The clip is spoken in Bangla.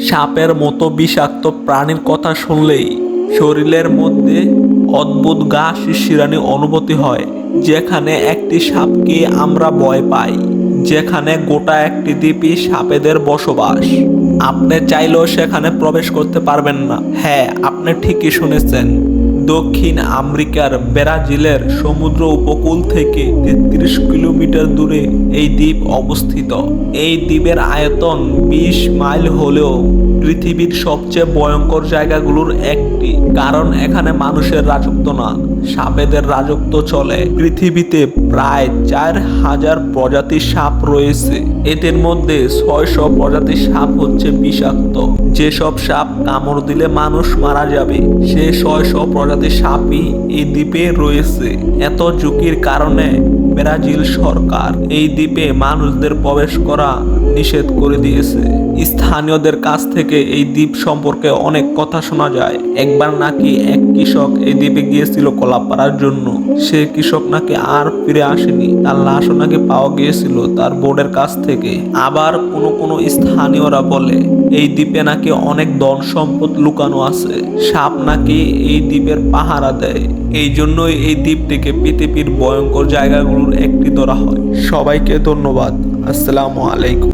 সাপের মতো বিষাক্ত প্রাণীর কথা শুনলেই শরীরের মধ্যে অদ্ভুত গা শিশিরানি অনুভূতি হয়। যেখানে একটি সাপকে আমরা ভয় পাই, যেখানে গোটা একটি দ্বীপই সাপেদের বসবাস। আপনি চাইলেও সেখানে প্রবেশ করতে পারবেন না। হ্যাঁ আপনি ঠিকই শুনেছেন। দক্ষিণ আমেরিকার ব্রাজিলের সমুদ্র উপকূল থেকে তেত্রিশ কিলোমিটার দূরে এই দ্বীপ অবস্থিত। এই দ্বীপের আয়তন বিশ মাইল হলেও পৃথিবীর সবচেয়ে ভয়ঙ্কর জায়গাগুলোর একটি। কারণ এখানে মানুষের রাজত্ব না, সাপেদের রাজত্ব চলে। পৃথিবীতে প্রায় চার হাজার প্রজাতির সাপ রয়েছে। এদের মধ্যে ছয়শো প্রজাতির সাপ হচ্ছে বিষাক্ত। যেসব সাপ কামড় দিলে মানুষ মারা যাবে, সে ছয়শো প্রজাতির সাপই এই দ্বীপে রয়েছে। এত ঝুঁকির কারণে ব্রাজিল সরকার এই দ্বীপে মানুষদের প্রবেশ করা নিষেধ করে দিয়েছে। স্থানীয়দের কাছ থেকে এই দ্বীপ সম্পর্কে অনেক কথা শোনা যায়। একবার নাকি এক কৃষক এই দ্বীপে গিয়েছিল কলা পাড়ার জন্য। সে কৃষক নাকি আর ফিরে আসেনি। তার লাশও নাকি পাওয়া গিয়েছিল তার বোর্ডের কাছ থেকে। আবার কোনো কোনো স্থানীয়রা বলে, এই দ্বীপে নাকি অনেক ধন সম্পদ লুকানো আছে। সাপ নাকি এই দ্বীপের পাহারা দেয়। এই জন্যই এই দ্বীপটিকে পৃথিবীর ভয়ঙ্কর একটি ধরা হয়। সবাইকে ধন্যবাদ। আসসালামু আলাইকুম।